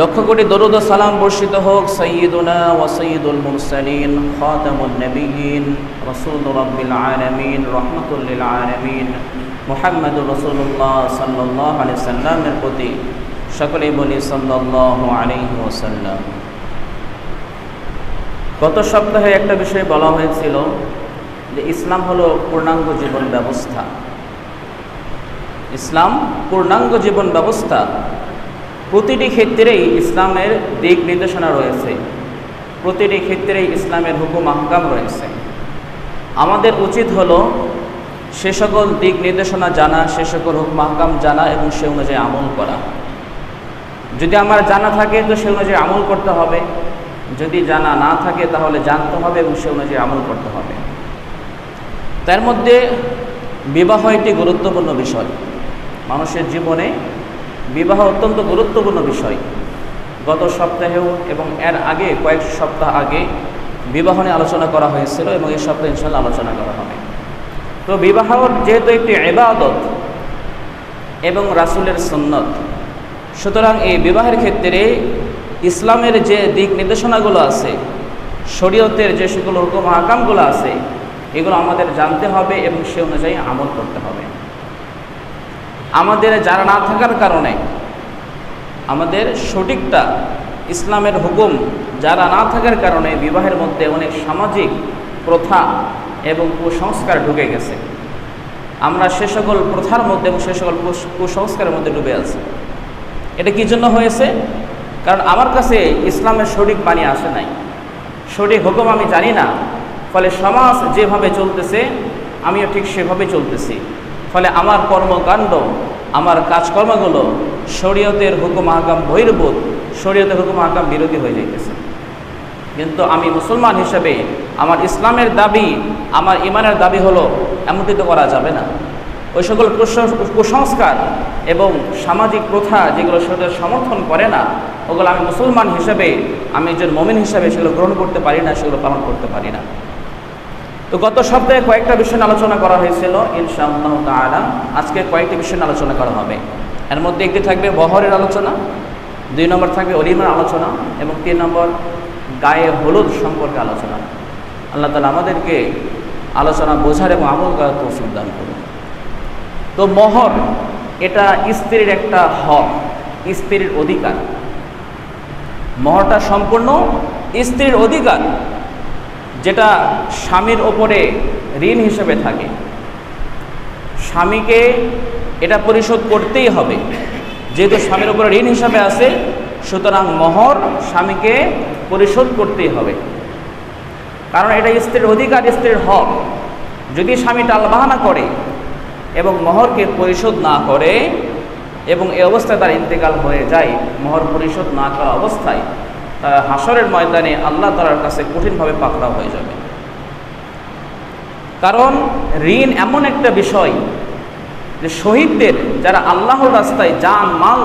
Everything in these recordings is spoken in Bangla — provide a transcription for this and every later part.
লক্ষ কোটি দরুদ সালাম বর্ষিত হোক সৈয়দুনা ও সৈয়দুল মুরসালিন, খাতামুন নবীন রসুল রব্বিল আলমিন রহমতুল্লিল আলমিন, মোহাম্মদুর রসুল্লাহ সাল্লাহ আলি সাল্লামের প্রতি সকলেই বলি সাল্লাহ আলাইহি ওসাল্লাম গত সপ্তাহে একটা বিষয় বলা হয়েছিল যে ইসলাম হলো পূর্ণাঙ্গ জীবন ব্যবস্থা। ইসলাম পূর্ণাঙ্গ জীবন ব্যবস্থা প্রতিটি ক্ষেত্রেই ইসলামের দিক নির্দেশনা রয়েছে। প্রতিটি ক্ষেত্রেই ইসলামের হুকুম, আহকাম রয়েছে। আমাদের উচিত হলো সে সকল দিক নির্দেশনা জানা, সে সকল হুকুম, আহকাম জানা এবং সে অনুযায়ী আমল করা। যদি আমার জানা থাকে তো সে অনুযায়ী আমল করতে হবে। যদি জানা না থাকে তাহলে জানতে হবে এবং সে অনুযায়ী আমল করতে হবে। তার মধ্যে বিবাহ একটি গুরুত্বপূর্ণ বিষয়। মানুষের জীবনে বিবাহ অত্যন্ত গুরুত্বপূর্ণ বিষয়। গত সপ্তাহেও এবং এর আগে কয়েক সপ্তাহ আগে বিবাহ নিয়ে আলোচনা করা হয়েছিল এবং এই সপ্তাহে ইনশাল্লাহ আলোচনা করা হবে। তো বিবাহ যেহেতু একটি এবাদত এবং রাসুলের সন্ন্যত সুতরাং এই বিবাহের ক্ষেত্রে ইসলামের যে দিক নির্দেশনাগুলো আছে, শরীয়তের যে সকল হুকুম আকামগুলো আছে, এগুলো আমাদের জানতে হবে এবং সে অনুযায়ী আমল করতে হবে। আমাদের যারা না থাকার কারণে, আমাদের সঠিকটা ইসলামের হুকুম যারা না থাকার কারণে বিবাহের মধ্যে অনেক সামাজিক প্রথা এবং কুসংস্কার ঢুকে গেছে। আমরা সে সকল প্রথার মধ্যে এবং সে সকল কুসংস্কারের মধ্যে ডুবে আছি। এটা কী জন্য হয়েছে? কারণ আমার কাছে ইসলামের সঠিক বাণী আসে নাই। সঠিক হুকুম আমি জানি না, ফলে সমাজ যেভাবে চলতেছে, আমিও ঠিক সেভাবে চলতেছি। ফলে আমার কর্মকাণ্ড, আমার কাজকর্মগুলো শরীয়তের হুকুম আহকাম বহির্ভূত, শরীয়তের হুকুম আহকাম বিরোধী হয়ে যাইতেছে। কিন্তু আমি মুসলমান হিসেবে আমার ইসলামের দাবি, আমার ইমানের দাবি হলো এমনটি তো করা যাবে না। ওই সকল কুসংস্কার এবং সামাজিক প্রথা যেগুলো শরীরের সমর্থন করে না, ওগুলো আমি মুসলমান হিসেবে, আমি একজন মমিন হিসেবে সেগুলো গ্রহণ করতে পারি না, সেগুলো পালন করতে পারি না। তো গত সপ্তাহে কয়েকটা বিষয় আলোচনা করা হয়েছিল, ইনশাআল্লাহ তাআলা। আজকে কয়েকটি বিষয় আলোচনা করা হবে। এর মধ্যে একটি থাকবে বহরের আলোচনা, দুই নম্বর থাকবে অলিমার আলোচনা এবং তিন নম্বর গায়ে হলুদ সম্পর্কে আলোচনা। আল্লাহ তালা আমাদেরকে আলোচনা বোঝার এবং আমল করার তৌফিক দান করুন। তো মহর, এটা স্ত্রীর একটা হক, স্ত্রীর অধিকার। মহরটা সম্পূর্ণ স্ত্রীর অধিকার। যেটা স্বামীর ওপরে ঋণ হিসেবে থাকে। স্বামীকে এটা পরিশোধ করতেই হবে। যেহেতু স্বামীর ওপরে ঋণ হিসাবে আছে, সুতরাং মহর স্বামীকে পরিশোধ করতেই হবে। কারণ এটা স্ত্রীর অধিকার, স্ত্রীর হক। যদি স্বামী টালবাহানা করে এবং মহরকে পরিশোধ না করে এবং এ অবস্থায় তার ইন্তেকাল হয়ে যায়, মহর পরিশোধ না করা অবস্থায় হাসরের ময়দানে আল্লাহ তালার কাছে কঠিনভাবে পাকড়াও হয়ে যাবে। কারণ ঋণ এমন একটা বিষয় যে শহীদদের যারা আল্লাহর রাস্তায় যান, মাল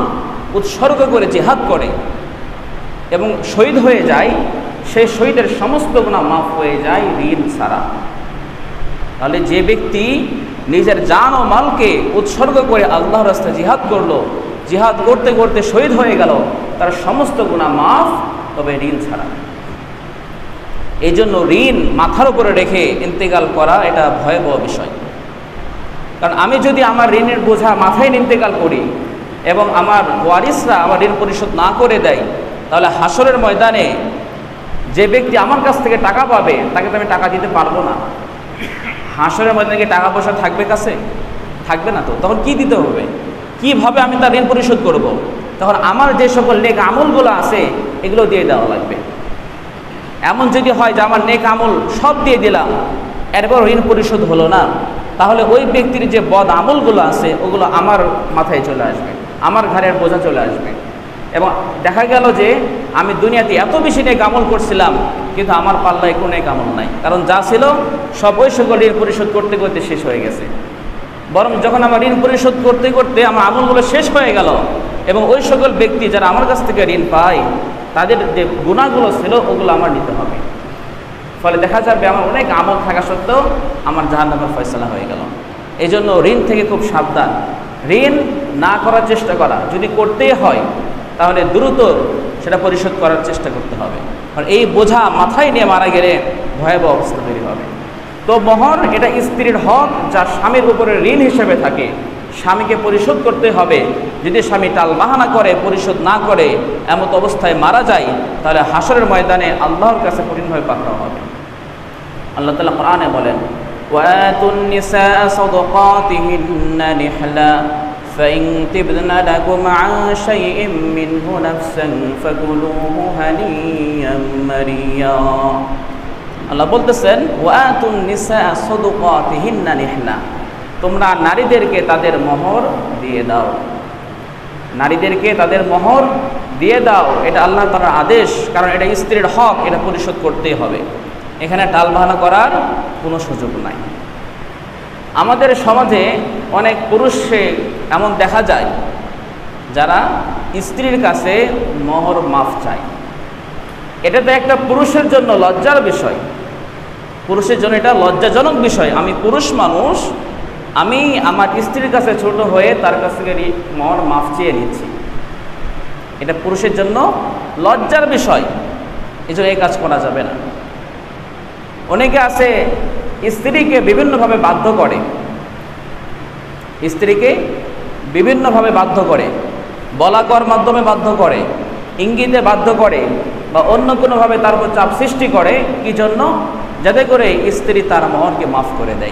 উৎসর্গ করে জেহাদ করে এবং শহীদ হয়ে যায় সেই শহীদের সমস্ত গুণা মাফ হয়ে যায় ঋণ ছাড়া। তাহলে যে ব্যক্তি নিজের জান ও মালকে উৎসর্গ করে আল্লাহর রাস্তায় জিহাদ করল, জিহাদ করতে করতে শহীদ হয়ে গেল, তার সমস্ত গুণা মাফ তবে ঋণ ছাড়া। এই জন্য ঋণ মাথার উপরে রেখে ইন্তেকাল করা এটা ভয়াবহ বিষয়। কারণ আমি যদি আমার ঋণের বোঝা মাথায় ইন্তেকাল করি এবং আমার ওয়ারিসরা আমার ঋণ পরিশোধ না করে দেয়, তাহলে হাসরের ময়দানে যে ব্যক্তি আমার কাছ থেকে টাকা পাবে, তাকে তো আমি টাকা দিতে পারব না। হাসরের ময়দানে কি টাকা পয়সা থাকবে কাছে? থাকবে না তো। তখন কি দিতে হবে? কীভাবে আমি তার ঋণ পরিশোধ করব। তখন আমার যে সকল নেক আমলগুলো আছে এগুলো দিয়ে দেওয়া লাগবে। এমন যদি হয় যে আমার নেক আমল সব দিয়ে দিলাম, এরপর ঋণ পরিশোধ হলো না, তাহলে ওই ব্যক্তির যে বদ আমলগুলো আছে, ওগুলো আমার মাথায় চলে আসবে, আমার ঘরের বোঝা চলে আসবে। এবং দেখা গেল যে আমি দুনিয়াতে এত বেশি নেক আমল করছিলাম, কিন্তু আমার পাল্লায় কোনো নেক আমল নাই। কারণ যা ছিল, সব ওই সকল ঋণ পরিশোধ করতে করতে শেষ হয়ে গেছে। বরং যখন আমার ঋণ পরিশোধ করতে করতে আমার আমলগুলো শেষ হয়ে গেল, এবং ওই সকল ব্যক্তি যারা আমার কাছ থেকে ঋণ পায় তাদের যে গুণাগুলো ছিল, ওগুলো আমার নিতে হবে। ফলে দেখা যাবে আমার অনেক আমল থাকা সত্ত্বেও আমার জাহান নামের ফয়সলা হয়ে গেল। এই জন্য ঋণ থেকে খুব সাবধান। ঋণ না করার চেষ্টা করা। যদি করতেই হয়, তাহলে দ্রুত সেটা পরিশোধ করার চেষ্টা করতে হবে। কারণ এই বোঝা মাথায় নিয়ে মারা গেলে ভয়াবহ অবস্থা তৈরি হবে। তো মহর এটা স্ত্রীর হক যা স্বামীর উপরে ঋণ হিসেবে থাকে। স্বামীকে পরিশোধ করতে হবে যদি স্বামী টাল বাহানা করে পরিশোধ না করে এমত অবস্থায় মারা যায় তাহলে হাসরের ময়দানে আল্লাহর কাছে কঠিনভাবে পাকড়াও হবে আল্লাহ তালা কোরআনে বলেন وآتوا النساء صدقاتهن نحلا فإن تبن لكم عن شيء منه نفسا فكلوه هنيئا مريا আল্লাহ বলতেছেন ওয়াতুন নিসা সদুকাতিহিন্না নিহলা তোমরা নারীদেরকে তাদের মোহর দিয়ে দাও। নারীদেরকে তাদের মোহর দিয়ে দাও, এটা আল্লাহ তালার আদেশ, কারণ এটা স্ত্রীর হক, এটা পরিশোধ করতেই হবে। এখানে টালবাহানা করার কোনো সুযোগ নাই। আমাদের সমাজে অনেক পুরুষে এমন দেখা যায়, যারা স্ত্রীর কাছে মোহর মাফ চায়। এটা তো একটা পুরুষের জন্য লজ্জার বিষয়। পুরুষের জন্য এটা লজ্জাজনক বিষয়। আমি পুরুষ মানুষ আমি আমার স্ত্রীর কাছে ছোট হয়ে তার কাছ থেকে মহর মাফ চেয়ে নিচ্ছি। এটা পুরুষের জন্য লজ্জার বিষয়। এই জন্য এই কাজ করা যাবে না। অনেকে আছে, স্ত্রীকে বিভিন্নভাবে বাধ্য করে। স্ত্রীকে বিভিন্নভাবে বাধ্য করে। বলাকর মাধ্যমে বাধ্য করে। ইঙ্গিতে বাধ্য করে বা অন্য কোনোভাবে তার উপর চাপ সৃষ্টি করে। কি জন্য? যাতে করে স্ত্রী তার মহরকে মাফ করে দেয়।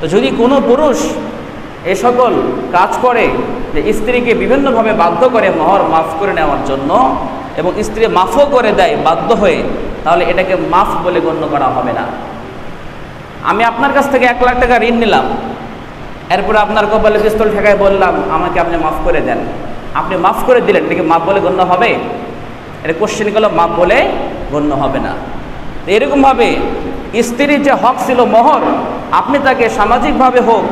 তো যদি কোনো পুরুষ এ সকল কাজ করে যে স্ত্রীকে বিভিন্নভাবে বাধ্য করে মহর মাফ করে নেওয়ার জন্য এবং স্ত্রী মাফও করে দেয় বাধ্য হয়ে, তাহলে এটাকে মাফ বলে গণ্য করা হবে না। আমি আপনার কাছ থেকে এক লাখ টাকা ঋণ নিলাম। এরপরে আপনার কপালে পিস্তল ঠেকায় বললাম, আমাকে আপনি মাফ করে দেন। আপনি মাফ করে দিলেন, এটাকে মাফ বলে গণ্য হবে? এটা কোশ্চেন করলে মাপ বলে গণ্য হবে না। এরকমভাবে স্ত্রীর যে হক ছিল মোহর আপনি তাকে সামাজিকভাবে হোক,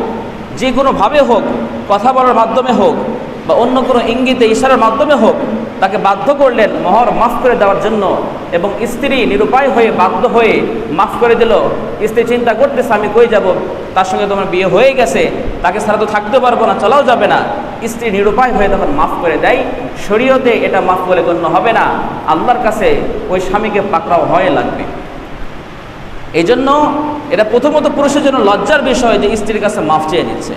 যে কোনোভাবে হোক, কথা বলার মাধ্যমে হোক, বা অন্য কোনো ইঙ্গিতে, ইশারার মাধ্যমে হোক, তাকে বাধ্য করলেন মহর মাফ করে দেওয়ার জন্য এবং স্ত্রী নিরুপায় হয়ে বাধ্য হয়ে মাফ করে দিল। স্ত্রী চিন্তা করতেছে, আমি কই যাব? তার সঙ্গে তোমার বিয়ে হয়ে গেছে। তাকে ছাড়া তো থাকতে পারব না, চলাও যাবে না। স্ত্রী নিরুপায় হয়ে তখন মাফ করে দেয়। শরীয়তে এটা মাফ বলে গণ্য হবে না। আল্লাহর কাছে ওই স্বামীকে পাকড়াও হয়ে লাগবে। এই জন্য এটা প্রথমত পুরুষের জন্য লজ্জার বিষয় যে স্ত্রীর কাছে মাফ চেয়ে নিচ্ছে।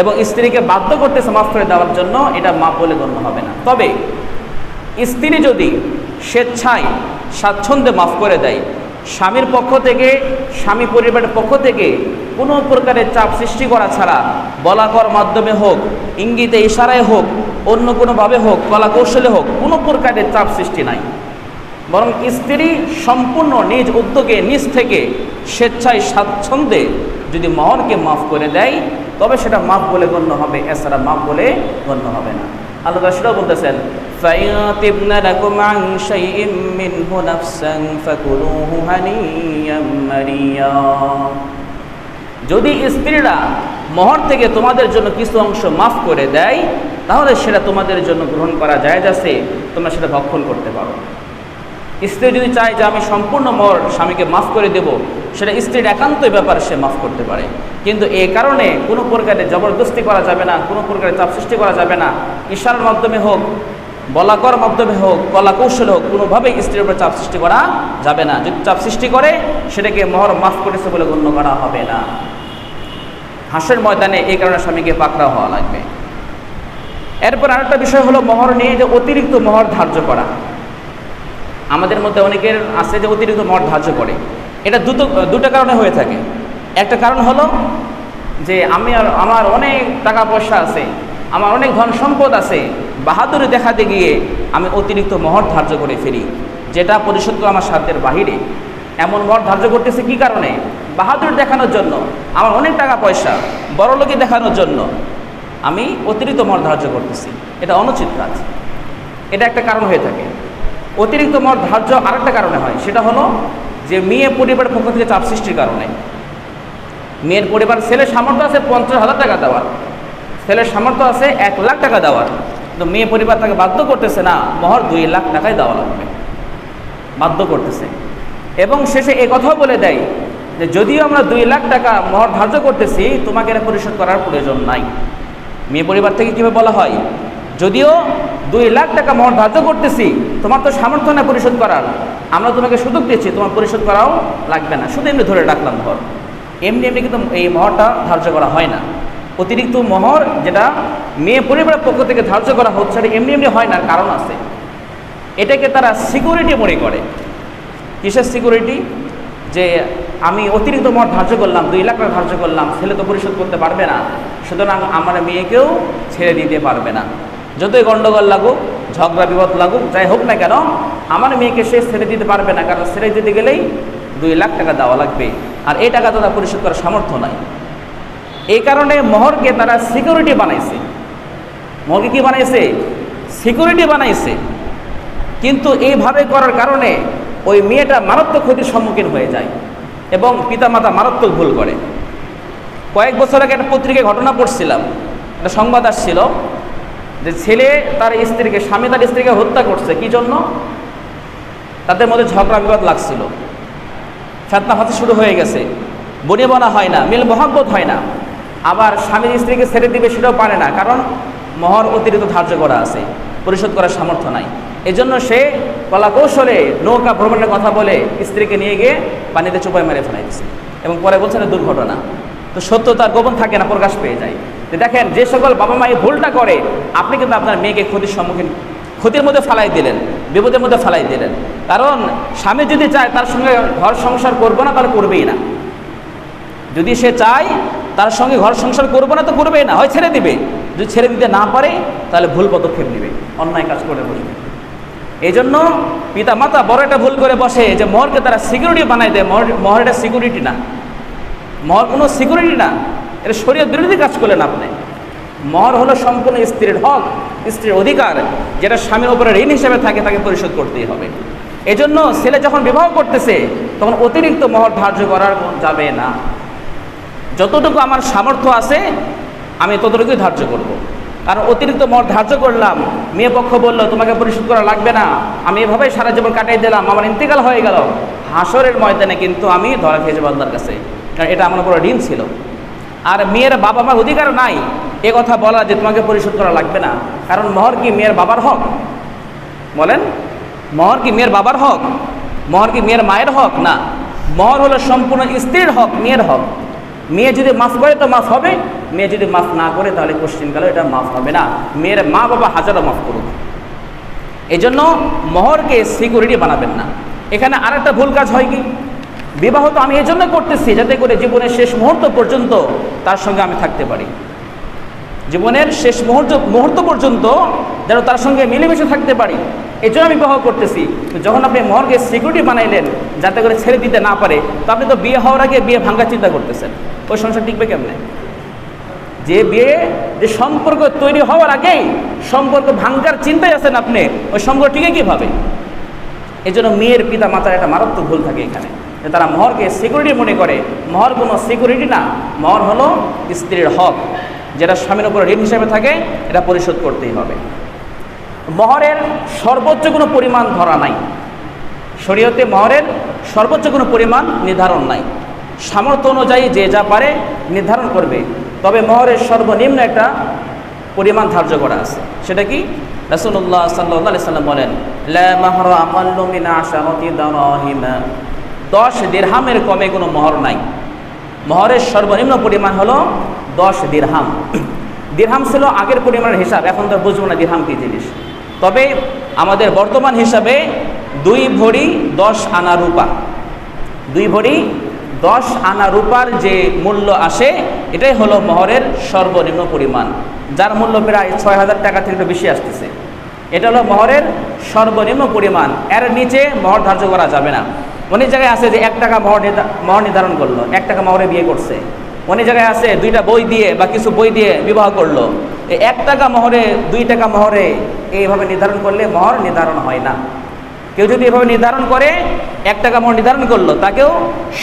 এবং স্ত্রীকে বাধ্য করতেছে মাফ করে দেওয়ার জন্য এটা মাফ বলে গণ্য হবে না। তবে স্ত্রী যদি স্বেচ্ছায় স্বাচ্ছন্দ্যে মাফ করে দেয়, স্বামীর পক্ষ থেকে, স্বামী পরিবারের পক্ষ থেকে কোনো প্রকারের চাপ সৃষ্টি করা ছাড়া বলাকর মাধ্যমে হোক, ইঙ্গিতে ইশারায় হোক, অন্য কোনোভাবে হোক কলা কৌশলে হোক কোনো প্রকারের চাপ সৃষ্টি নাই। বরং স্ত্রী সম্পূর্ণ নিজ উদ্যোগে নিজ থেকে স্বেচ্ছায় স্বাচ্ছন্দ্যে যদি মহরকে মাফ করে দেয়, তবে সেটা মাফ বলে গণ্য হবে, এছাড়া মাফ বলে গণ্য হবে না। আল্লাহ সেটাও বলতেছেন যদি স্ত্রীরা মহর থেকে তোমাদের জন্য কিছু অংশ মাফ করে দেয়, তাহলে সেটা তোমাদের জন্য গ্রহণ করা যায় যাচ্ছে তোমরা সেটা ভক্ষণ করতে পারো। স্ত্রী যদি চায় যে আমি সম্পূর্ণ মর, স্বামীকে মাফ করে দেব, সেটা স্ত্রীর একান্তই ব্যাপার, সে মাফ করতে পারে। কিন্তু এ কারণে কোনো প্রকারে জবরদস্তি করা যাবে না, কোনো প্রকারের চাপ সৃষ্টি করা যাবে না। ঈশার মাধ্যমে হোক, বলাকর মাধ্যমে হোক কলা কৌশল হোক, কোনোভাবেই স্ত্রীর উপর চাপ সৃষ্টি করা যাবে না। যদি চাপ সৃষ্টি করে, সেটাকে মহর মাফ করেছে বলে গণ্য করা হবে না। হাঁসের ময়দানে এই কারণে স্বামীকে পাকড়া হওয়া লাগবে। এরপর আরেকটা বিষয় হলো মহর নিয়ে যে অতিরিক্ত মহর ধার্য করা। আমাদের মধ্যে অনেকের আছে যে অতিরিক্ত মহর ধার্য করে। এটা দুটো দুটো কারণে হয়ে থাকে। একটা কারণ হলো যে আমি আর আমার অনেক টাকা পয়সা আছে, আমার অনেক ধন সম্পদ আছে, বাহাদুরি দেখাতে গিয়ে আমি অতিরিক্ত মহর ধার্য করে ফেলি, যেটা পরিশোধ আমার সাধ্যের বাহিরে। এমন মহর ধার্য করতেছে কি কারণে? বাহাদুর দেখানোর জন্য, আমার অনেক টাকা পয়সা বড়লোকি দেখানোর জন্য আমি অতিরিক্ত মহর ধার্য করতেছি। এটা অনুচিত কাজ। এটা একটা কারণ হয়ে থাকে। অতিরিক্ত মত ধার্য আরেকটা কারণে হয়। সেটা হলো যে মেয়ে পরিবারের পক্ষ থেকে চাপ সৃষ্টির কারণে। মেয়ের পরিবার, ছেলের সামর্থ্য আছে পঞ্চাশ হাজার টাকা দেওয়ার। ছেলের সামর্থ্য আছে এক লাখ টাকা দেওয়ার। কিন্তু মেয়ে পরিবার তাকে বাধ্য করতেছে না, মহর দুই লাখ টাকাই দেওয়া লাগবে। বাধ্য করতেছে। এবং শেষে এ কথাও বলে দেয় যে, যদিও আমরা দুই লাখ টাকা মহর ধার্য করতেছি, তোমাকে এটা পরিশোধ করার প্রয়োজন নাই। মেয়ে পরিবার থেকে কীভাবে বলা হয়? যদিও দুই লাখ টাকা মহর ধার্য করতেছি তোমার তো সামর্থ্য না পরিশোধ করার। আমরা তোমাকে সুযোগ দিচ্ছি, তোমার পরিশোধ করাও লাগবে না। শুধু এমনি ধরে রাখলাম ধর এমনি এমনি কিন্তু এই মহরটা ধার্য করা হয় না। অতিরিক্ত মহর যেটা মেয়ে পরিবারের পক্ষ থেকে ধার্য করা হচ্ছে এটা এমনি এমনি হয় না কারণ আছে। এটাকে তারা সিকিউরিটি মনে করে। কিসের সিকিউরিটি? যে আমি অতিরিক্ত মত ধার্য করলাম, দুই লাখ ধার্য করলাম, ছেলে তো পরিশোধ করতে পারবে না। সুতরাং আমার মেয়েকেও ছেড়ে দিতে পারবে না। যতই গণ্ডগোল লাগুক ঝগড়া বিপদ লাগুক, যাই হোক না কেন, আমার মেয়েকে সে ছেড়ে দিতে পারবে না, কারণ ছেড়ে দিতে গেলেই দুই লাখ টাকা দেওয়া লাগবে। আর এই টাকা তারা পরিশোধ করার সামর্থ্য নাই। এই কারণে মহরকে তারা সিকিউরিটি বানাইছে। মহরকে কি বানাইছে? সিকিউরিটি বানাইছে। কিন্তু এইভাবে করার কারণে ওই মেয়েটা মারাত্মক ক্ষতির সম্মুখীন হয়ে যায় এবং পিতামাতা মারাত্মক ভুল করে। কয়েক বছর আগে একটা পত্রিকায় ঘটনা পড়ছিলাম, একটা সংবাদ আসছিল যে ছেলে তার স্ত্রীকে, স্বামী তার স্ত্রীকে হত্যা করছে, কি জন্য? তাদের মধ্যে ঝগড়া বিবাদ লাগছিল। ফেতনা ফাতে শুরু হয়ে গেছে। বনে বনা হয় না, মিল মহাব্বত হয় না। আবার স্বামী স্ত্রীকে ছেড়ে দিবে সেটাও পারে না, কারণ মহর অতিরিক্ত ধার্য করা আছে, পরিশোধ করার সামর্থ্য নাই। এজন্য সে কলা কৌশলে নৌকা ভ্রমণের কথা বলে স্ত্রীকে নিয়ে গিয়ে পানিতে চোপায় মেরে ফেলাই দিচ্ছে এবং পরে বলছেন এটা দুর্ঘটনা। তো সত্য তার গোপন থাকে না, প্রকাশ পেয়ে যায়। দেখেন, যে সকল বাবা মা এই ভুলটা করে, আপনি কিন্তু আপনার মেয়েকে ক্ষতির সম্মুখীন, ক্ষতির মধ্যে ফালাই দিলেন, বিপদের মধ্যে ফালাই দিলেন। কারণ স্বামী যদি চায়, তার সঙ্গে ঘর সংসার করব না, তাহলে করবেই না। যদি সে চায়, তার সঙ্গে ঘর সংসার করব না, তো করবেই না, হয় ছেড়ে দিবে। যদি ছেড়ে দিতে না পারে, তাহলে ভুল পদক্ষেপ নেবে, অন্যায় কাজ করে বসবে। এই জন্য পিতা মাতা বড় একটা ভুল করে বসে, যে মহরকে তারা সিকিউরিটি বানাই দেয়। মহর মহর এটা সিকিউরিটি না। মহর কোনো সিকিউরিটি না। এটা শরীর বিরোধী কাজ করলেন আপনি। মহর হলো সম্পূর্ণ স্ত্রীর হক, স্ত্রীর অধিকার, যেটা স্বামীর উপরে ঋণ হিসেবে থাকে তাকে পরিশোধ করতেই হবে। এজন্য ছেলে যখন বিবাহ করতেছে, তখন অতিরিক্ত মহর ধার্য করার যাবে না। যতটুকু আমার সামর্থ্য আছে, আমি ততটুকুই ধার্য করব। কারণ অতিরিক্ত মত ধার্য করলাম, মেয়ে পক্ষ বলল, তোমাকে পরিশোধ করা লাগবে না। আমি এভাবেই সারা জীবন কাটিয়ে দিলাম, আমার ইন্তেকাল হয়ে গেল। হাসরের ময়দানে কিন্তু আমি ধরা খেয়েছি বান্দার কাছে। কারণ এটা আমার উপরে ঋণ ছিল। আর মেয়ের বাবা মার অধিকার নাই। এ কথা বলা যে তোমাকে পরিশোধ করা লাগবে না। কারণ মহর কি মেয়ের বাবার হক? বলেন, মহর কি মেয়ের বাবার হক? মহর কি মেয়ের মায়ের হক? না। মহর হলো সম্পূর্ণ স্ত্রীর হক, মেয়ের হক। মেয়ে যদি মাফ করে তো মাফ হবে। মেয়ে যদি মাফ না করে তাহলে কোশ্চিনকালে এটা মাফ হবে না। মেয়ের মা বাবা হাজারো মাফ করুক। এজন্য মহরকে সিকিউরিটি বানাবেন না। এখানে আরেকটা ভুল কাজ হয় কি? বিবাহ তো আমি এই জন্য করতেছি যাতে করে জীবনের শেষ মুহূর্ত পর্যন্ত তার সঙ্গে আমি থাকতে পারি। জীবনের শেষ মুহূর্ত মুহূর্ত পর্যন্ত যেন তার সঙ্গে মিলেমিশে থাকতে পারি। এই জন্য আমি বিবাহ করতেছি। যখন আপনি মহরকে সিকিউরিটি বানাইলেন, যাতে করে ছেড়ে দিতে না পারে, তো আপনি তো বিয়ে হওয়ার আগে বিয়ে ভাঙ্গার চিন্তা করতেছেন। ওই সংসার টিকবে কেমনে? যে বিয়ে, যে সম্পর্ক তৈরি হওয়ার আগেই সম্পর্ক ভাঙ্গার চিন্তায় আছেন আপনি, ওই সম্পর্ক টিকে কীভাবে? এই জন্য মেয়ের পিতা মাতার একটা মারাত্মক ভুল থাকে এখানে। তারা মহরকে সিকিউরিটি মনে করে। মহর কোনো সিকিউরিটি না, মহর হলো স্ত্রীর হক, যেটা স্বামীর উপর ঋণ হিসেবে থাকে, এটা পরিশোধ করতেই হবে। মহরের সর্বোচ্চ কোনো পরিমাণ ধরা নাই। শরীয়তে মহরের সর্বোচ্চ কোনো পরিমাণ নির্ধারণ নাই। সামর্থ্য অনুযায়ী যে যা পারে নির্ধারণ করবে। তবে মহরের সর্বনিম্ন একটা পরিমাণ ধার্য করা আছে। সেটা কি? রাসুল্লাহ সাল্লাহ সাল্লাম বলেন দশ দিরহামের কমে কোনো মহর নাই। মহরের সর্বনিম্ন পরিমাণ হলো দশ দিরহাম। দিরহাম ছিল আগের পরিমাণের হিসাব, এখন তো বুঝব না দিরহাম কী জিনিস। তবে আমাদের বর্তমান হিসাবে দুই ভরি দশ আনা রূপা। দুই ভরি দশ আনা রূপার যে মূল্য আসে, এটাই হলো মহরের সর্বনিম্ন পরিমাণ। যার মূল্য প্রায় ছয় হাজার টাকা থেকে একটু বেশি আসতেছে। এটা হলো মহরের সর্বনিম্ন পরিমাণ। এর নিচে মহর ধার্য করা যাবে না। অনেক জায়গায় আছে যে এক টাকা মহর মহর নির্ধারণ করল, এক টাকা মহরে বিয়ে করছে। অনেক জায়গায় আছে দুইটা বই দিয়ে বা কিছু বই দিয়ে বিবাহ করল। এই এক টাকা মহরে দুই টাকা মহরে এইভাবে নির্ধারণ করলে মহর নির্ধারণ হয় না। কেউ যদি এভাবে নির্ধারণ করে, এক টাকা মহর নির্ধারণ করল, তাকেও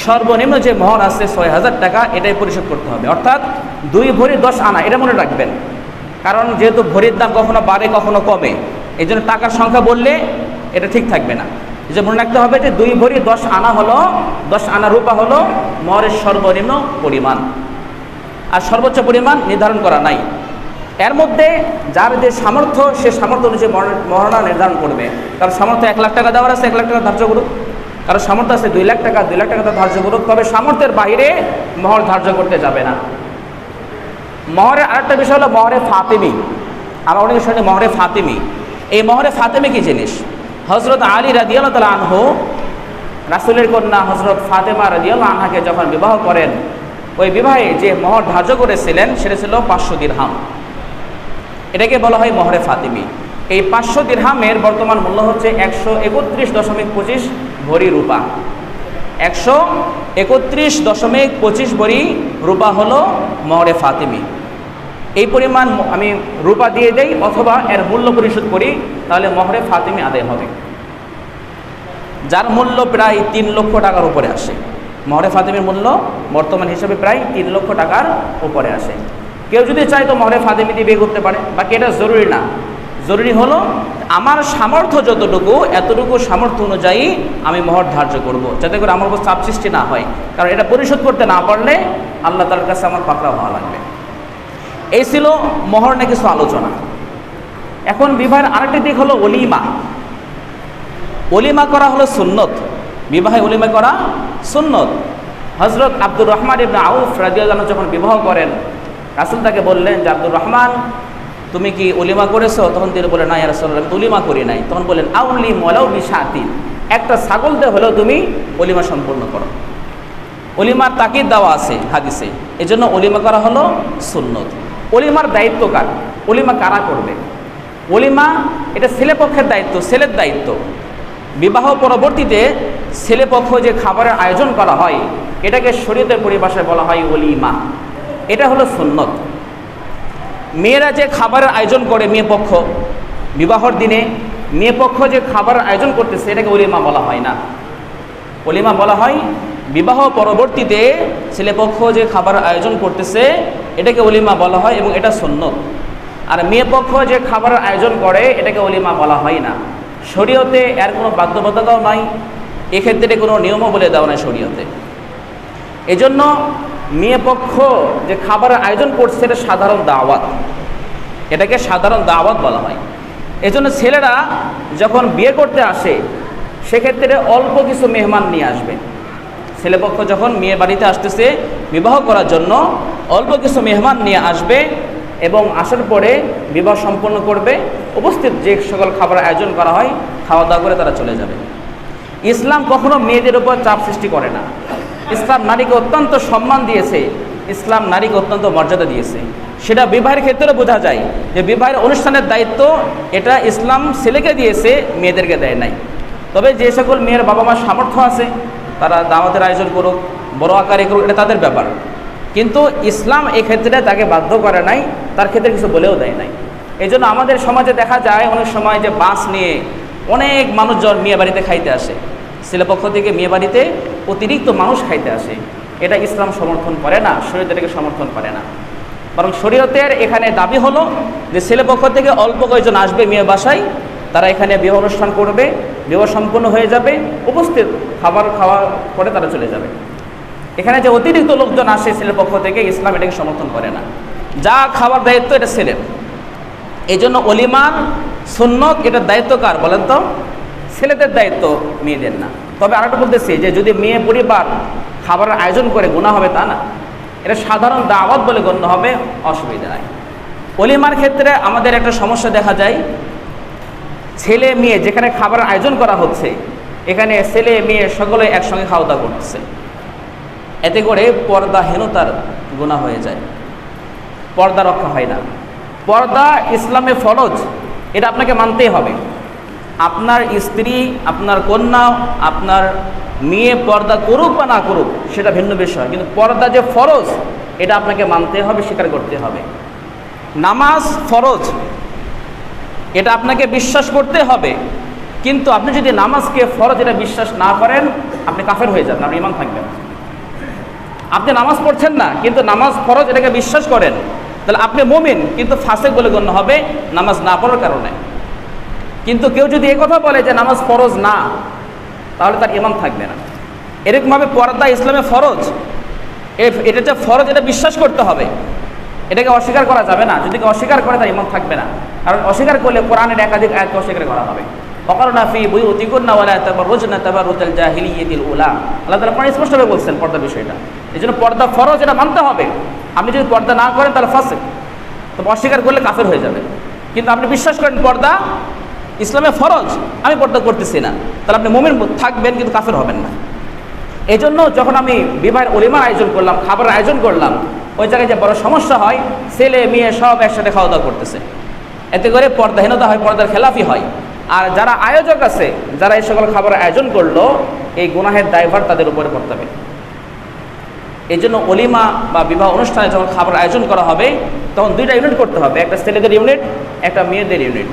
সর্বনিম্ন যে মহর আছে ছয় হাজার টাকা, এটাই পরিশোধ করতে হবে। অর্থাৎ দুই ভরি দশ আনা, এটা মনে রাখবেন। কারণ যেহেতু ভরির দাম কখনো বাড়ে, কখনো কমে। এই টাকার সংখ্যা বললে এটা ঠিক থাকবে না। যে মনে রাখতে হবে যে দুই ভরি দশ আনা হলো, দশ আনা রূপা হলো মহরের সর্বনিম্ন পরিমাণ। আর সর্বোচ্চ পরিমাণ নির্ধারণ করা নাই। এর মধ্যে যার যে সামর্থ্য, সে সামর্থ্য অনুযায়ী মহর- মহারণা নির্ধারণ করবে। কারণ সামর্থ্য এক লাখ টাকা দেওয়ার আছে, এক লাখ টাকা ধার্য করুক। কারণ সামর্থ্য আছে দুই লাখ টাকা, দুই লাখ টাকা ধার্য করুক। তবে সামর্থ্যের বাইরে মহর ধার্য করতে যাবে না। মহরের আরেকটা বিষয় হলো মহরে ফাতেমি। আমরা অনেক শুনি মহরে ফাতেমি। এই মহরে ফাতেমি কি জিনিস? হজরত আলী রাদিয়াল তালা আনহু, রাসুলের কন্যা হজরত ফাতেমা রাদিয়াল আনহাকে যখন বিবাহ করেন, ওই বিবাহে যে মহর ধার্য করেছিলেন, সেটা ছিল পাঁচশো দিরহাম। এটাকে বলা হয় মহরে ফাতিমি। এই পাঁচশো দিরহামের বর্তমান মূল্য হচ্ছে একশো একত্রিশ দশমিক পঁচিশ ভরি রূপা। একশো একত্রিশ দশমিক পঁচিশ ভরি রূপা হলো মহরে ফাতিমি। এই পরিমাণ আমি রূপা দিয়ে দেই অথবা এর মূল্য পরিশোধ করি, তাহলে মহরে ফাতেমি আদায় হবে। যার মূল্য প্রায় তিন লক্ষ টাকার উপরে আসে। মহরে ফাতেমির মূল্য বর্তমান হিসাবে প্রায় তিন লক্ষ টাকার উপরে আসে। কেউ যদি চায় তো মহরে ফাতেমি দিয়ে বিয়ে করতে পারে, বাকি এটা জরুরি না। জরুরি হলো, আমার সামর্থ্য যতটুকু, এতটুকু সামর্থ্য অনুযায়ী আমি মহর ধার্য করব। যাতে করে আমার উপর চাপ সৃষ্টি না হয়। কারণ এটা পরিশোধ করতে না পারলে আল্লাহ তালার কাছে আমার পাকড়া হওয়া লাগবে। এই ছিল মহর নিয়ে কিছু আলোচনা। এখন বিবাহের আরেকটি দিক হলো অলিমা। অলিমা করা হলো সুন্নত। বিবাহে অলিমা করা সুন্নত। হজরত আব্দুর রহমান ইবনে আউফ রাজিয়াল্লাহ যখন বিবাহ করেন, রাসুল তাকে বললেন, যে আব্দুর রহমান, তুমি কি অলিমা করেছ? তখন তিনি বলেন না রাসুল আমি তো করি নাই। তখন বললেন, আউলি মলাউ বিশাতিন। একটা ছাগল দিয়ে হলেও তুমি অলিমা সম্পূর্ণ করো। অলিমার তাকিদ দেওয়া আছে হাদিসে। এই জন্য অলিমা করা হলো সুন্নত। অলিমার দায়িত্ব কার? অলিমা কারা করবে? অলিমা এটা ছেলে পক্ষের দায়িত্ব, ছেলের দায়িত্ব। বিবাহ পরবর্তীতে ছেলে পক্ষ যে খাবারের আয়োজন করা হয়, এটাকে শরীয়তের পরিভাষায় বলা হয় অলিমা এটা হলো সুন্নত। মেয়েরা যে খাবারের আয়োজন করে মেয়ে পক্ষ, বিবাহর দিনে মেয়ে পক্ষ যে খাবারের আয়োজন করতেছে, এটাকে অলিমা বলা হয় না। অলিমা বলা হয় বিবাহ পরবর্তীতে ছেলেপক্ষ যে খাবার আয়োজন করতেছে এটাকে অলিমা বলা হয় এবং এটা সুন্নত। আর মেয়ে পক্ষ যে খাবারের আয়োজন করে, এটাকে অলিমা বলা হয় না। শরীয়তে এর কোনো বাধ্যবাধকতাও নাই। এক্ষেত্রে কোনো নিয়মও বলে দেওয়া নাই শরীয়তে। এজন্য মেয়ে পক্ষ যে খাবারের আয়োজন করছে এটা সাধারণ দাওয়াত। এটাকে সাধারণ দাওয়াত বলা হয়। এজন্য ছেলেরা যখন বিয়ে করতে আসে, সেক্ষেত্রে অল্প কিছু মেহমান নিয়ে আসবে। ছেলেপক্ষ যখন মেয়ে বাড়িতে আসতেছে বিবাহ করার জন্য, অল্প কিছু মেহমান নিয়ে আসবে এবং আসার পরে বিবাহ সম্পন্ন করবে, উপস্থিত যে সকল খাবার আয়োজন করা হয় খাওয়া দাওয়া করে তারা চলে যাবে। ইসলাম কখনো মেয়েদের উপর চাপ সৃষ্টি করে না। ইসলাম নারীকে অত্যন্ত সম্মান দিয়েছে। ইসলাম নারীকে অত্যন্ত মর্যাদা দিয়েছে। সেটা বিবাহের ক্ষেত্রে বোঝা যায় যে বিবাহের অনুষ্ঠানের দায়িত্ব এটা ইসলাম ছেলেকে দিয়েছে, মেয়েদেরকে দেয় নাই। তবে যে সকল মেয়ের বাবা মার সামর্থ্য আছে তারা দাওয়াতের আয়োজন করুক, বড় আকারে করুক, এটা তাদের ব্যাপার। কিন্তু ইসলাম এক্ষেত্রে তাকে বাধ্য করে নাই, তার ক্ষেত্রে কিছু বলেও দেয় নাই। এই জন্য আমাদের সমাজে দেখা যায় অনেক সময় যে বাস নিয়ে অনেক মানুষজন মেয়ে বাড়িতে খাইতে আসে। ছেলেপক্ষ থেকে মেয়ে বাড়িতে অতিরিক্ত মানুষ খাইতে আসে। এটা ইসলাম সমর্থন করে না, শরীয়ত এটাকে সমর্থন করে না। বরং শরীয়তের এখানে দাবি হলো যে ছেলেপক্ষ থেকে অল্প কয়েকজন আসবে মেয়ে বাসায় তারা এখানে বিবাহ অনুষ্ঠান করবে, বিবাহ সম্পন্ন হয়ে যাবে, উপস্থিত খাবার খাওয়ার পরে তারা চলে যাবে। এখানে যে অতিরিক্ত লোকজন আসে ছেলের পক্ষ থেকে, ইসলাম এটাকে সমর্থন করে না। যা খাবার দায়িত্ব এটা ছেলের। এই জন্য অলিমার সুন্নত এটার দায়িত্ব কার বলেন তো? ছেলেদের দায়িত্ব মেয়েদের না। তবে আরেকটা বলতেছি যে যদি মেয়ে পরিবার খাবারের আয়োজন করে গুণা হবে তা না। এটা সাধারণ দাওয়াত বলে গণ্য হবে, অসুবিধা নাই। অলিমার ক্ষেত্রে আমাদের একটা সমস্যা দেখা যায় ছেলে মেয়ে যেখানে খাবারের আয়োজন করা হচ্ছে, এখানে ছেলে মেয়ে সকলে একসঙ্গে খাওয়া দাওয়া করতেছে। এতে করে পর্দাহীনতার গুণা হয়ে যায়। পর্দা রক্ষা হয় না। পর্দা ইসলামে ফরজ, এটা আপনাকে মানতেই হবে। আপনার স্ত্রী, আপনার কন্যা, আপনার মেয়ে পর্দা করুক বা না করুক, সেটা ভিন্ন বিষয়। কিন্তু পর্দা যে ফরজ, এটা আপনাকে মানতে হবে, স্বীকার করতে হবে। নামাজ ফরজ এটা আপনাকে বিশ্বাস করতে হবে। কিন্তু আপনি যদি নামাজকে ফরজ এটা বিশ্বাস না করেন, আপনি কাফের হয়ে যাবেন, আপনি ইমান থাকবেন। আপনি নামাজ পড়ছেন না, কিন্তু নামাজ ফরজ এটাকে বিশ্বাস করেন। তাহলে আপনি মমিন, কিন্তু ফাঁসে বলে গণ্য হবে নামাজ না পড়ার কারণে। কিন্তু কেউ যদি কথা বলে যে নামাজ ফরজ না, তাহলে তার ইমাম থাকবে না। এরকমভাবে পর্দা ইসলামে ফরজ। এটা যে ফরজ এটা বিশ্বাস করতে হবে। এটাকে অস্বীকার করা যাবে না। যদি অস্বীকার করে, তার ইমান থাকবে না। কারণ অস্বীকার করলে কোরআনের একাধিক আয়াতকে অস্বীকার করা হবে। অকারণা ফি বই অতিকুন্না ওয়ালা তাবার রোজনা তাবার রোজাল জাহিলিয়াতিল উলা। আল্লাহ তাআলা কোরআনে স্পষ্টভাবে বলছেন পর্দা বিষয়টা। এই জন্য পর্দা ফরজ, এটা মানতে হবে। আপনি যদি পর্দা না করেন, তাহলে ফাঁসে তো অস্বীকার করলে কাফের হয়ে যাবে। কিন্তু আপনি বিশ্বাস করেন পর্দা ইসলামে ফরজ, আমি পর্দা করতেছি না। তাহলে আপনি মোমেন থাকবেন, কিন্তু কাফের হবেন না। এই জন্য যখন আমি বিবাহের অলিমার আয়োজন করলাম, খাবারের আয়োজন করলাম ওই জায়গায় যে বড় সমস্যা হয়, ছেলে, মেয়ে সব একসাথে খাওয়া দাওয়া করতেছে। এতে করে পর্দাহীনতা হয়, পর্দার খেলাফি হয়। আর যারা আয়োজক আছে, যারা এই সকল খাবারের আয়োজন করল, এই গুনাহের দায়ভার তাদের উপরে পড়তে এই জন্য অলিমা বা বিবাহ অনুষ্ঠানে যখন খাবার আয়োজন করা হবে, তখন দুইটা ইউনিট করতে হবে। একটা ছেলেদের ইউনিট একটা মেয়েদের ইউনিট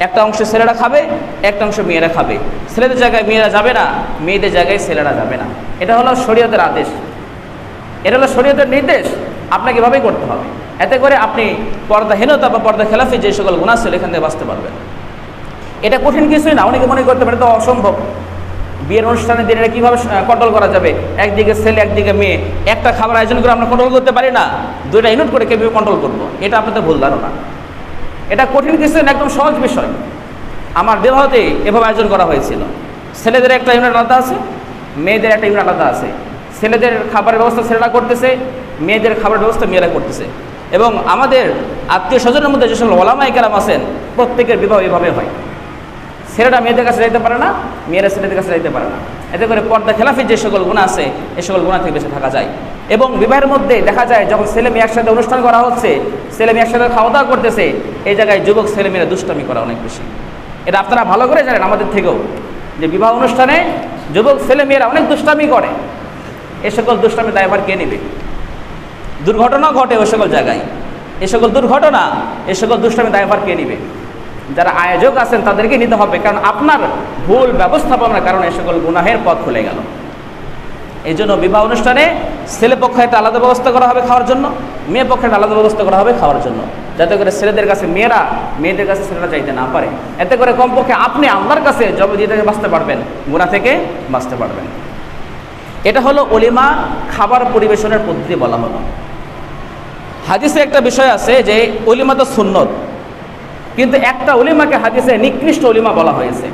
একটা অংশে ছেলেরা খাবে, একটা অংশ মেয়েরা খাবে। ছেলেদের জায়গায় মেয়েরা যাবে না, মেয়েদের জায়গায় ছেলেরা যাবে না। এটা হলো শরীয়তের আদেশ। এটা হলো শরীয়তের নির্দেশ। আপনাকে এভাবেই করতে হবে। এতে করে আপনি পর্দাহীনতা বা পর্দা খেলাফি যে সকল গুণা ছিল এখান থেকে বাঁচতে পারবেন। এটা কঠিন কিছুই না, অনেকে মনে করতে পারে তো অসম্ভব। বিয়ের অনুষ্ঠানে দিন এটা কীভাবে কন্ট্রোল করা যাবে? একদিকে ছেলে, একদিকে মেয়ে। একটা খাবার আয়োজন করে আমরা কন্ট্রোল করতে পারি না। দুইটা ইউনিট করে কীভাবে কন্ট্রোল করব? এটা আপনাদের ভুল ধারণা। এটা কঠিন কিছু না, একদম সহজ বিষয়। আমার বিবাহতে এভাবে আয়োজন করা হয়েছিল। ছেলেদের একটা ইউনিট আলাদা আছে, মেয়েদের একটা ইউনিট আলাদা আছে। ছেলেদের খাবারের ব্যবস্থা ছেলেরা করতেছে মেয়েদের খাবার ব্যবস্থা মেয়েরা করতেছে। এবং আমাদের আত্মীয় স্বজনের মধ্যে যে সকল ওলামাই কেরাম আছেন, প্রত্যেকের বিবাহ এভাবে হয়। ছেলেরা মেয়েদের কাছে যাইতে পারে না, মেয়েরা ছেলেদের কাছে যাইতে পারে না। এতে করে পর্দা খেলাফি যে সকল গুণা আছে, এ সকল গুণা থেকে বেঁচে থাকা যায়। এবং বিবাহের মধ্যে দেখা যায়, যখন ছেলে মেয়ে একসাথে অনুষ্ঠান করা হচ্ছে, ছেলে মেয়ে একসাথে খাওয়া দাওয়া করতেছে, এই জায়গায় যুবক ছেলে মেয়েরা দুষ্টামি করা অনেক বেশি। এটা আপনারা ভালো করে জানেন আমাদের থেকেও, যে বিবাহ অনুষ্ঠানে যুবক ছেলে মেয়েরা অনেক দুষ্টামি করে। এ সকল দুষ্টামি দায়ভার কে নেবে? দুর্ঘটনা ঘটে ওই সকল জায়গায়। এ সকল দুর্ঘটনা, এ সকল দুষ্টামি দায়ভার কে নেবে? যারা আয়োজক আছেন তাদেরকে নিতে হবে, কারণ আপনার ভুল ব্যবস্থাপনার কারণে এ সকল গুনাহের পথ খুলে গেল। এই জন্য বিবাহ অনুষ্ঠানে ছেলে পক্ষে একটা আলাদা ব্যবস্থা করা হবে খাওয়ার জন্য, মেয়ে পক্ষে একটা আলাদা ব্যবস্থা করা হবে খাওয়ার জন্য। যাতে করে ছেলেদের কাছে, মেয়েরা, মেয়েদের কাছে ছেলেরা চাইতে না পারে। এতে করে কমপক্ষে আপনি আপনার কাছে জব দিয়ে থেকে বাঁচতে পারবেন গুণা থেকে বাঁচতে পারবেন। এটা হলো অলিমা খাবার পরিবেশনের পদ্ধতি বলা হলো। হাদিসে একটা বিষয় আছে যে অলিমা তো সুন্নত, কিন্তু একটা অলিমাকে হাদিসে নিকৃষ্ট অলিমা বলা হয়েছে।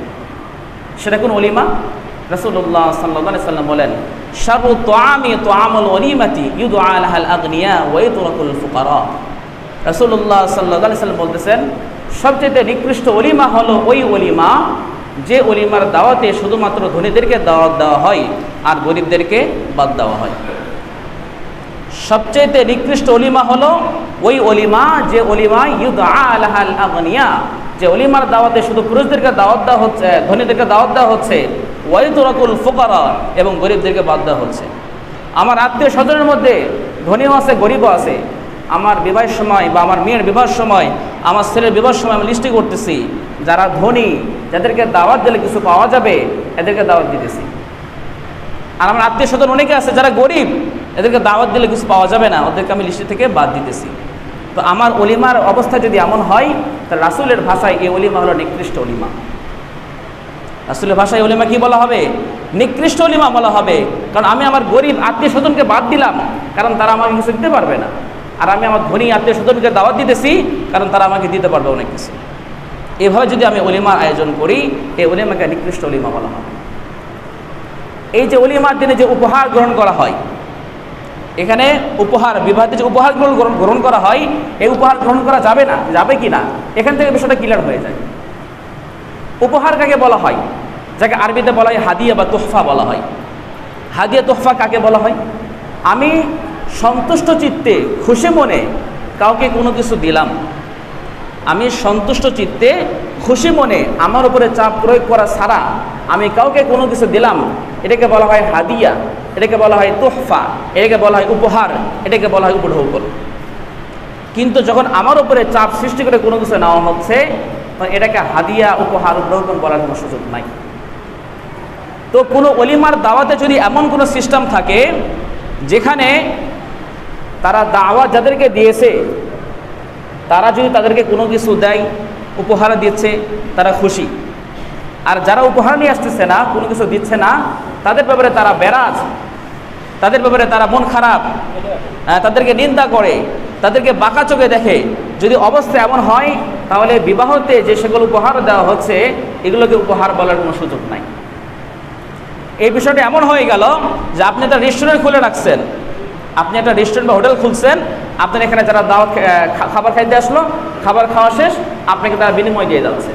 সেটা কোন অলিমা রসুল্লাহ সাল্লাহ সাল্লাম বলেন শারু তোয়ামি তোয়ামল অলিমাতি ইউদু আলহাল আগনিয়া ওয়াইতুল ফুকারা। রসুল্লাহ সাল্লাহ সাল্লাম বলতেছেন, সবচেয়ে নিকৃষ্ট অলিমা হলো ওই অলিমা যে অলিমার দাওয়াতে শুধুমাত্র ধনীদেরকে দাওয়াত দেওয়া হয় আর গরিবদেরকে বাদ দেওয়া হয়। সবচেয়ে নিকৃষ্ট অলিমা হলো ওই অলিমা যে অলিমা ইউদ আলহাল আগনিয়া। যে অলিমার দাওয়াতে শুধু পুরুষদেরকে দাওয়াত দেওয়া হচ্ছে ধনীদেরকে দাওয়াত দেওয়া হচ্ছে ওয়াইতুরাকুল ফোকারা এবং গরিবদেরকে বাদ দেওয়া হচ্ছে। আমার আত্মীয় স্বজনের মধ্যে ধনীও আছে, গরিবও আছে। আমার বিবাহের সময় বা আমার মেয়ের বিবাহের সময়, আমার ছেলের বিবাহের সময় আমি লিস্টি করতেছি। যারা ধনী, যাদেরকে দাওয়াত দিলে কিছু পাওয়া যাবে, এদেরকে দাওয়াত দিতেছি। আর আমার আত্মীয় স্বজন অনেকে আছে যারা গরিব এদেরকে দাওয়াত দিলে কিছু পাওয়া যাবে না, ওদেরকে আমি লিস্টি থেকে বাদ দিতেছি। তো আমার অলিমার অবস্থা যদি এমন হয় তা রাসুলের ভাষায় এই অলিমা হলো নিকৃষ্ট অলিমা রাসুলের ভাষায় অলিমা কি বলা হবে? নিকৃষ্ট অলিমা বলা হবে। কারণ আমি আমার গরিব আত্মীয় স্বজনকে বাদ দিলাম, কারণ তারা আমাকে কিছু দিতে পারবে না। আর আমি আমার ধনী আত্মীয় স্বজনকে দাওয়াত দিতেছি, কারণ তারা আমাকে দিতে পারবে অনেক কিছু। এভাবে যদি আমি অলিমার আয়োজন করি, এই অলিমাকে নিকৃষ্ট অলিমা বলা হবে। এই যে অলিমার দিনে যে উপহার গ্রহণ করা হয় এখানে উপহার, বিবাহতে যে উপহারগুলো গ্রহণ করা হয়, এই উপহার গ্রহণ করা যাবে না, যাবে কি না এখান থেকে বিষয়টা ক্লিয়ার হয়ে যায়। উপহার কাকে বলা হয়? যাকে আরবিতে বলা হয় হাদিয়া বা তোহফা বলা হয়। হাদিয়া, তোহফা কাকে বলা হয়? আমি সন্তুষ্ট চিত্তে, খুশি মনে কাউকে কোনো কিছু দিলাম। আমি সন্তুষ্ট চিত্তে, খুশি মনে আমার উপরে চাপ প্রয়োগ করা ছাড়া আমি কাউকে কোনো কিছু দিলাম। এটাকে বলা হয় হাদিয়া। এটাকে বলা হয় তোহফা, এটাকে বলা হয় উপহার, এটাকে বলা হয় উপঢৌকন। কিন্তু যখন আমার উপরে চাপ সৃষ্টি করে কোনো কিছু নেওয়া হচ্ছে, তখন এটাকে হাদিয়া, উপহার, উপঢৌকন বলার কোনো সুযোগ নাই। তো কোনো অলিমার দাওয়াতে যদি এমন কোনো সিস্টেম থাকে, যেখানে তারা দাওয়া যাদেরকে দিয়েছে, তারা যদি তাদেরকে কোনো কিছু দেয়, উপহার দিচ্ছে, তারা খুশি। আর যারা উপহার নিয়ে আসতেছে না, কোনো কিছু দিচ্ছে না তাদের ব্যাপারে তারা বেরাজ, তাদের ব্যাপারে তারা মন খারাপ তাদেরকে নিন্দা করে, তাদেরকে বাঁকা চোখে দেখে। যদি অবস্থা এমন হয়, তাহলে বিবাহতে যে সেগুলো উপহার দেওয়া হচ্ছে, এগুলোকে উপহার বলার কোনো সুযোগ নাই। এই বিষয়টা এমন হয়ে গেল যে আপনি একটা রেস্টুরেন্ট খুলে রাখছেন। আপনি একটা রেস্টুরেন্ট বা হোটেল খুলছেন, আপনার এখানে যারা খা- খাবার খাইতে আসলো, খাবার খাওয়া শেষ, আপনাকে তারা বিনিময় দিয়ে যাচ্ছে।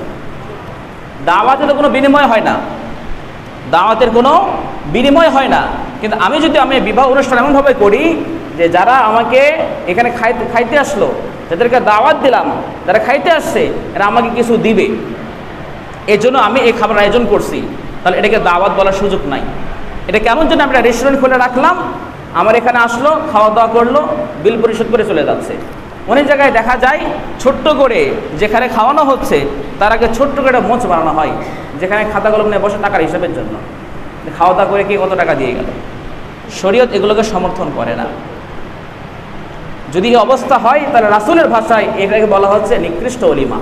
দাওয়াতে তো কোনো বিনিময় হয় না। দাওয়াতের কোনো বিনিময় হয় না। কিন্তু আমি যদি আমি বিবাহ অনুষ্ঠান এমনভাবে করি যে যারা আমাকে এখানে খাইতে খাইতে আসলো, যাদেরকে দাওয়াত দিলাম, যারা খাইতে আসছে, এরা আমাকে কিছু দিবে। এর জন্য আমি এই খাবার আয়োজন করছি। তাহলে এটাকে দাওয়াত বলার সুযোগ নাই। এটা কেমন জন্য আমরা রেস্টুরেন্ট খুলে রাখলাম, আমার এখানে আসলো খাওয়া দাওয়া করল বিল পরিশোধ করে চলে যাচ্ছে। অনেক জায়গায় দেখা যায় ছোট্ট করে যেখানে খাওয়ানো হচ্ছে, তার আগে ছোট্ট করে মঞ্চ বানানো হয়, যেখানে খাতা কলম নিয়ে বসে টাকার হিসাবের জন্য। খাওয়া দাওয়া করে কে কত টাকা দিয়ে গেল? শরীয়ত এগুলোকে সমর্থন করে না। যদি অবস্থা হয়, তাহলে রাসুলের ভাষায় এটাকে বলা হচ্ছে নিকৃষ্ট অলিমা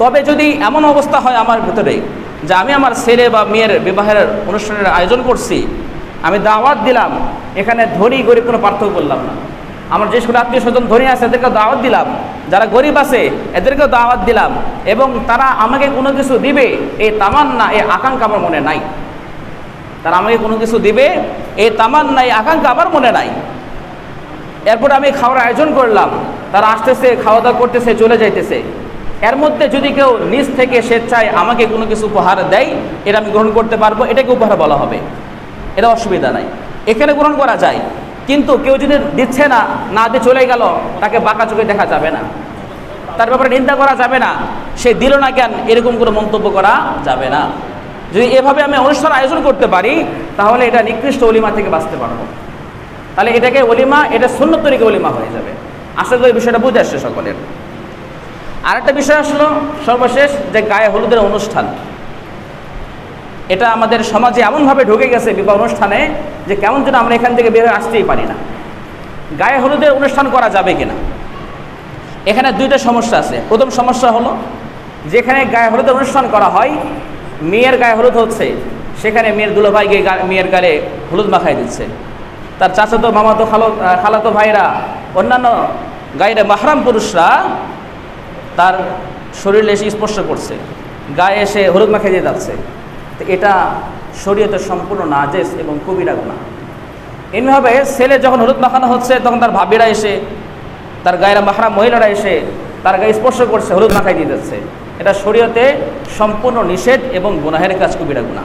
তবে যদি এমন অবস্থা হয় আমার ভিতরে, যে আমি আমার ছেলে বা মেয়ের বিবাহের অনুষ্ঠানের আয়োজন করছি, আমি দাওয়াত দিলাম, এখানে ধনী গরিব কোনো পার্থক্য করলাম না। আমার যে সকল আত্মীয় স্বজন ধনী আছে এদেরকে দাওয়াত দিলাম। যারা গরিব আছে, এদেরকেও দাওয়াত দিলাম। এবং তারা আমাকে কোনো কিছু দিবে এই তামান্না এই আকাঙ্ক্ষা আমার মনে নাই। তারা আমাকে কোনো কিছু দিবে এই তামান্না এই আকাঙ্ক্ষা আমার মনে নাই। এরপর আমি খাওয়ার আয়োজন করলাম। তারা আসতেছে খাওয়া দাওয়া করতেছে, চলে যাইতেছে। এর মধ্যে যদি কেউ নিজ থেকে স্বেচ্ছায় আমাকে কোনো কিছু উপহার দেয়, এটা আমি গ্রহণ করতে পারব। এটাকে উপহার বলা হবে। এটা অসুবিধা নাই। এখানে গ্রহণ করা যায়। কিন্তু কেউ যদি দিচ্ছে না না দিয়ে চলে গেল, তাকে বাঁকা চোখে দেখা যাবে না। তার ব্যাপারে নিন্দা করা যাবে না। সে দিল না কেন, এরকম কোনো মন্তব্য করা যাবে না। যদি এভাবে আমি অনুষ্ঠান আয়োজন করতে পারি, তাহলে এটা নিকৃষ্ট অলিমা থেকে বাঁচতে পারব। তাহলে এটাকে অলিমা এটা শূন্য তরিকে অলিমা হয়ে যাবে। আশা করি বিষয়টা বুঝে আসছে সকলের। আরেকটা বিষয় আসলো, সর্বশেষ যে গায়ে হলুদের অনুষ্ঠান। এটা আমাদের সমাজে এমনভাবে ঢুকে গেছে বিবাহ অনুষ্ঠানে যে কেমন যেন আমরা এখান থেকে বের হয়ে আসতেই পারি না। গায়ে হলুদের অনুষ্ঠান করা যাবে কিনা? এখানে দুইটা সমস্যা আছে। প্রথম সমস্যা হলো, যেখানে গায়ে হলুদের অনুষ্ঠান করা হয়, মেয়ের গায়ে হলুদ হচ্ছে, সেখানে মেয়ের দুলোভাই গিয়ে মেয়ের গায়ে হলুদ মাখাই দিচ্ছে। তার চাচাতো, মামাতো, খালো খালাতো ভাইরা অন্যান্য গায়ের মাহরাম পুরুষরা তার শরীরে এসে স্পর্শ করছে। গায়ে এসে হলুদ মাখিয়ে দিয়ে যাচ্ছে। তো এটা শরীয়তের সম্পূর্ণ নাজেস এবং কবিরা গুণা এমনিভাবে ছেলে যখন হলুদ মাখানো হচ্ছে, তখন তার ভাবিরা এসে, তার গায়ের মাহরাম মহিলারা এসে, তার গায়ে স্পর্শ করছে, হলুদ মাখাই দিয়ে যাচ্ছে। এটা শরীয়তে সম্পূর্ণ নিষেধ এবং গুনাহের কাজ কবিরা গুণা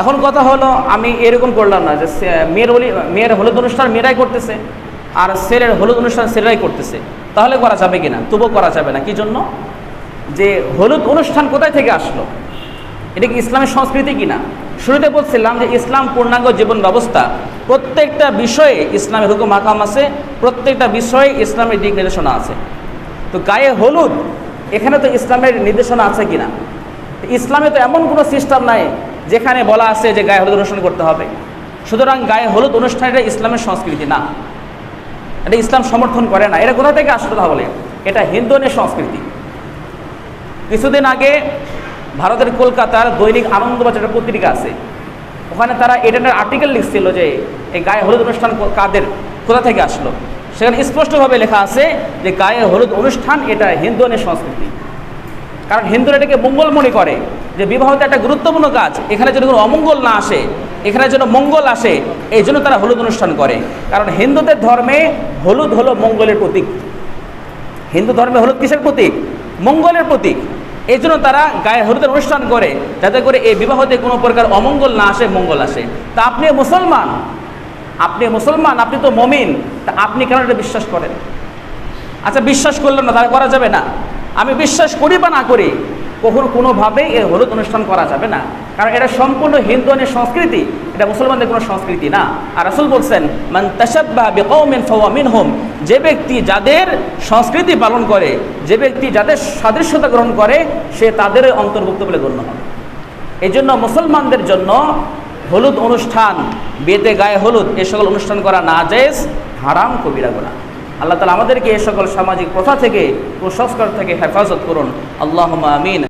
এখন কথা হলো, আমি এরকম করলাম না যে মেয়ের হলি, মেয়ের হলুদ অনুষ্ঠান মেয়েরাই করতেছে, আর ছেলের হলুদ অনুষ্ঠান ছেলেরাই করতেছে। তাহলে করা যাবে কিনা? তবুও করা যাবে না। কি জন্য? যে হলুদ অনুষ্ঠান কোথায় থেকে আসলো? এটা কি ইসলামের সংস্কৃতি কিনা? শুরুতে বলছিলাম যে ইসলাম পূর্ণাঙ্গ জীবন ব্যবস্থা। প্রত্যেকটা বিষয়ে ইসলামের হুকুম হাকাম আছে, প্রত্যেকটা বিষয়ে ইসলামের দিক নির্দেশনা আছে। তো গায়ে হলুদ, এখানে তো ইসলামের নির্দেশনা আছে কিনা? ইসলামে তো এমন কোনো সিস্টেম নাই যেখানে বলা আছে যে গায়ে হলুদ অনুষ্ঠান করতে হবে। সুতরাং গায়ে হলুদ অনুষ্ঠান এটা ইসলামের সংস্কৃতি না। এটা ইসলাম সমর্থন করে না। এটা কোথা থেকে আসলে বলে? এটা হিন্দুনের সংস্কৃতি। কিছুদিন আগে ভারতের কলকাতার দৈনিক আনন্দবাজার একটা পত্রিকা আছে। ওখানে তারা এটা একটা আর্টিকেল লিখছিল যে এই গায়ে হলুদ অনুষ্ঠান কাদের, কোথা থেকে আসলো? সেখানে স্পষ্টভাবে লেখা আছে যে গায়ে হলুদ অনুষ্ঠান এটা হিন্দুনের সংস্কৃতি। কারণ হিন্দুরা এটাকে মঙ্গল মনে করে, যে বিবাহ তো একটা গুরুত্বপূর্ণ কাজ, এখানে যেন কোনো অমঙ্গল না আসে, এখানে যেন মঙ্গল আসে, এই জন্য তারা হলুদ অনুষ্ঠান করে। কারণ হিন্দুদের ধর্মে হলুদ হলো মঙ্গলের প্রতীক। হিন্দু ধর্মে হলুদ কিসের প্রতীক? মঙ্গলের প্রতীক। এই জন্য তারা গায়ে হলুদের অনুষ্ঠান করে, যাতে করে এই বিবাহতে কোনো প্রকার অমঙ্গল না আসে, মঙ্গল আসে। তা আপনি মুসলমান? আপনি মুসলমান? আপনি তো মমিন। তা আপনি কেন এটা বিশ্বাস করেন? আচ্ছা বিশ্বাস করলেন না, তাহলে করা যাবে না। আমি বিশ্বাস করি বা না করি, কখনো কোনোভাবেই এই হলুদ অনুষ্ঠান করা যাবে না। কারণ এটা সম্পূর্ণ হিন্দুয়ানের সংস্কৃতি। এটা মুসলমানদের কোনো সংস্কৃতি না। আর রাসূল বলছেন, মান ফাহুয়া মিনহুম যে ব্যক্তি যাদের সংস্কৃতি পালন করে, যে ব্যক্তি যাদের সাদৃশ্যতা গ্রহণ করে, সে তাদের অন্তর্ভুক্ত বলে গণ্য হবে। এই জন্য মুসলমানদের জন্য হলুদ অনুষ্ঠান বিয়েতে গায়ে হলুদ, এ সকল অনুষ্ঠান করা না জায়েজ হারাম কবিরা গোনা আল্লাহ তালা আমাদেরকে এ সকল সামাজিক প্রথা থেকে, কুসংস্কার থেকে হেফাজত করুন। আল্লাহ আমিন।